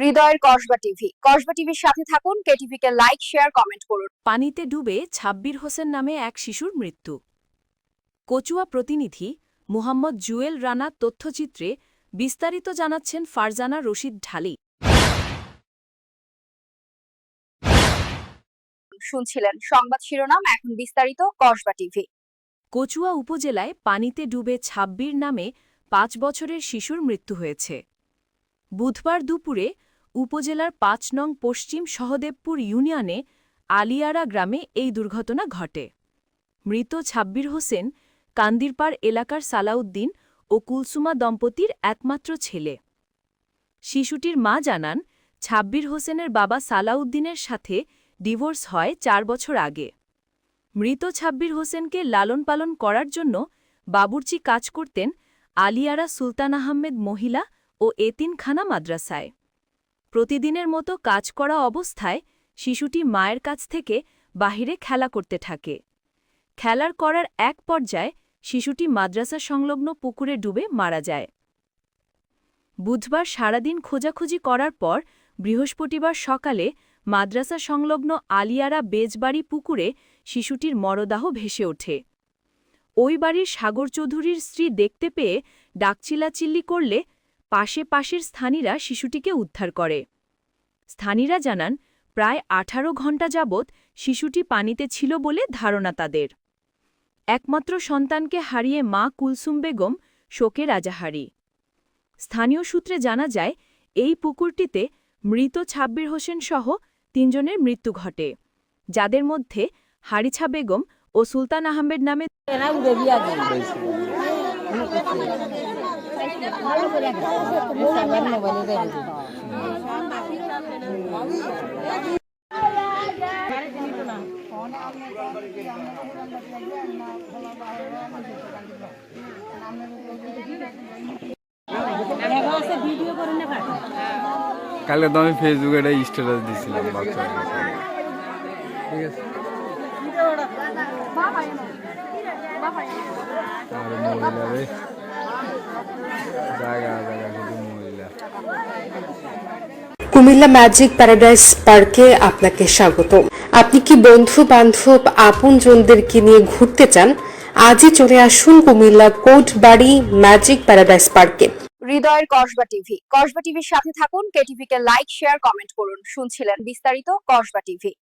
হৃদয়ের কসবা টিভি। কসবা টিভির সাথে থাকুন কেটিভি কে লাইক শেয়ার কমেন্ট করুন। পানিতে ডুবে ছাব্বির হোসেন নামে এক শিশুর মৃত্যু। কচুয়া প্রতিনিধি মুহাম্মদ জুয়েল রানা তথ্যচিত্রে বিস্তারিত জানাচ্ছেন ফারজানা রশিদ ঢালি। শুনছিলেন সংবাদ শিরোনাম এখন বিস্তারিত কসবা টিভি। কচুয়া উপজেলায় পানিতে ডুবে ছাব্বির নামে পাঁচ বছরের শিশুর মৃত্যু হয়েছে। বুধবার দুপুরে উপজেলার পাঁচ নং পশ্চিম সহদেবপুর ইউনিয়নে আলিয়ারা গ্রামে এই দুর্ঘটনা ঘটে। মৃত ছাব্বির হোসেন, কান্দিরপাড় এলাকার সালাউদ্দিন ও কুলসুমা দম্পতির একমাত্র ছেলে। শিশুটির মা জানান, ছাব্বির হোসেনের বাবা সালাউদ্দিনের সাথে ডিভোর্স হয় চার বছর আগে। মৃত ছাব্বির হোসেনকে লালন পালন করার জন্য বাবুর্চি কাজ করতেন আলিয়ারা সুলতান আহমেদ মহিলা ও এতিনখানা মাদ্রাসায়। প্রতিদিনের মতো কাজ করা অবস্থায় শিশুটি মায়ের কাছ থেকে বাহিরে খেলা করতে থাকে। খেলার করার এক পর্যায়ে শিশুটি মাদ্রাসা সংলগ্ন পুকুরে ডুবে মারা যায়। বুধবার সারাদিন খোঁজাখুঁজি করার পর বৃহস্পতিবার সকালে মাদ্রাসা সংলগ্ন আলিয়ারা বেজবাড়ি পুকুরে শিশুটির মরদাহ ভেসে ওঠে। ওই বাড়ির সাগর চৌধুরীর স্ত্রী দেখতে পেয়ে ডাকচিলাচিল্লি করলে পাশে পাশের স্থানীরা শিশুটিকে উদ্ধার করে। স্থানীরা জানান, প্রায় আঠারো ঘণ্টা যাবৎ শিশুটি পানিতে ছিল বলে ধারণা তাদের। একমাত্র সন্তানকে হারিয়ে মা কুলসুম বেগম শোকে রাজাহারি। স্থানীয় সূত্রে জানা যায়, এই পুকুরটিতে মৃত ছাব্বির হোসেন সহ তিনজনের মৃত্যু ঘটে, যাদের মধ্যে হারিছা বেগম ও সুলতান আহমেদ নামে কালকে তো আমি ফেসবুকে একটা স্ট্যাটাস দিছিলাম ঠিক আছে? কুমিল্লা ম্যাজিক প্যারাডাইস পার্কে আপনাকে স্বাগত আপনি কি বন্ধু বান্ধব আপনজনদেরকে নিয়ে ঘুরতে চান? আজই চলে আসুন কুমিল্লা কোটবাড়ি ম্যাজিক প্যারাডাইস পার্কে। হৃদয়ের কসবা টিভি। কসবা টিভির সাথে থাকুন, কে লাইক, শেয়ার, কমেন্ট করুন। শুনছিলেন বিস্তারিত কসবা টিভি।